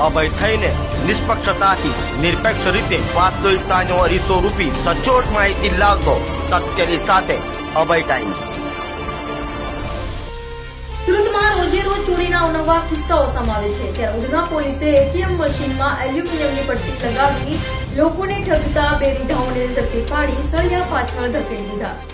અભય થઈને નિષ્પક્ષતાથી, નિરપેક્ષ રીતે વાસ્તવિકતાનો અરીસો રૂપી સચોટ માહિતી લાવતો સત્યની સાથે અભય ટાઈમ્સ સુરતમાં રોજે કિસ્સાઓ સામે છે. ત્યારે ઉધના પોલીસે એટીએમ મશીનમાં એલ્યુમિનિયમની પટ્ટી લગાવી લોકોને ઠગતા બે રીઢાઓને ઝડપી પાડી, સળિયા પાછળ ધકેલી દીધા.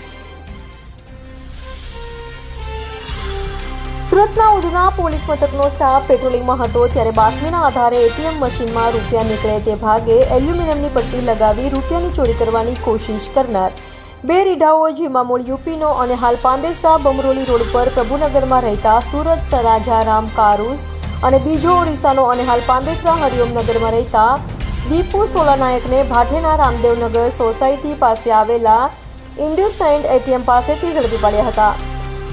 સુરતના ઉધના પોલીસ મથકનો સ્ટાફ પેટ્રોલિંગમાં હતો ત્યારે બાતમીના આધારે એટીએમ મશીનમાં રૂપિયા નીકળે તે ભાગે એલ્યુમિનિયમની પટ્ટી લગાવી રૂપિયાની ચોરી કરવાની કોશિશ કરનાર. બે રીઢાઓ, જેમાં મૂળ યુપીનો અને હાલ પાંદેસરા બમરોલી રોડ પર પ્રભુનગરમાં રહેતા સુરત સરાજારામ કારુસ અને બીજો ઓડિશાનો અને હાલ પાંદેસરા હરિઓમનગરમાં રહેતા દીપુ સોલાનાયકને ભાટેના રામદેવનગર સોસાયટી પાસે આવેલા ઇન્ડસઇન્ડ એટીએમ પાસેથી ઝડપી પાડ્યા હતા.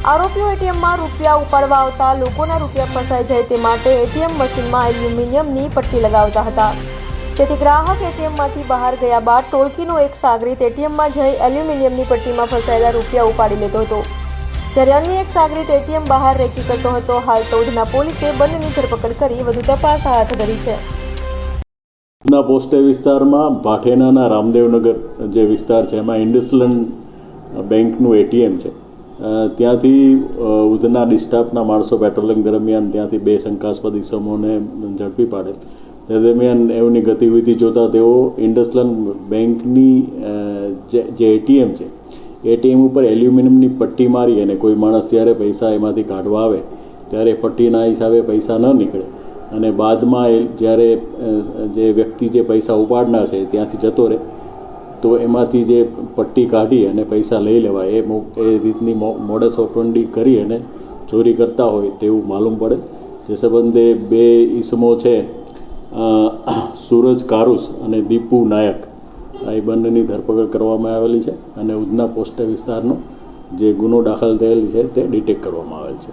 આરોપીઓ એટીએમમાં રૂપિયા ઉપાડવા આવતા લોકોના રૂપિયા ફસાઈ જાય તે માટે એટીએમ મશીનમાં એલ્યુમિનિયમની પટ્ટી લગાવતા હતા. તેથી ગ્રાહક એટીએમમાંથી બહાર ગયા બાદ ટોળકીનો એક સાગરીત એટીએમમાં જઈ એલ્યુમિનિયમની પટ્ટીમાં ફસાયેલા રૂપિયા ઉપાડી લેતો હતો. જ્યારે અન્ય એક સાગરીત એટીએમ બહાર રેકી કરતો હતો, હાલ તોડના પોલીસે બંનેની ધરપકડ કરી વધુ તપાસ હાથ ધરી છે. ના પોસ્ટે વિસ્તારમાં ભાઠેનાના રામદેવનગર જે વિસ્તાર છે, એમાં ઇન્ડસલન્ડ બેંકનું એટીએમ છે. ત્યાંથી ઉધના ડિસ્ટાફના માણસો પેટ્રોલિંગ દરમિયાન ત્યાંથી બે શંકાસ્પદ ઇસમોને ઝડપી પાડેલ તે દરમિયાન એમની ગતિવિધિ જોતા તેઓ ઇન્ડસલન્ડ બેંકની જે એટીએમ છે, એટીએમ ઉપર એલ્યુમિનિયમની પટ્ટી મારી અને કોઈ માણસ જ્યારે પૈસા એમાંથી કાઢવા આવે, ત્યારે પટ્ટીના હિસાબે પૈસા ન નીકળે. અને બાદમાં એ જ્યારે જે વ્યક્તિ જે પૈસા ઉપાડનાર છે, ત્યાંથી જતો રહે તો એમાંથી જે પટ્ટી કાઢી અને પૈસા લઈ લેવાય, એ એ રીતની મોડસ ઓપરંડી કરી અને ચોરી કરતા હોય તેવું માલુમ પડે. જે સંબંધે બે ઈસમો છે સૂરજ કારુસ અને દીપુ નાયક. આ બંનેની ધરપકડ કરવામાં આવેલી છે અને ઉધના પોસ્ટ વિસ્તારનો જે ગુનો દાખલ થયેલ છે તે ડિટેક્ટ કરવામાં આવેલ છે.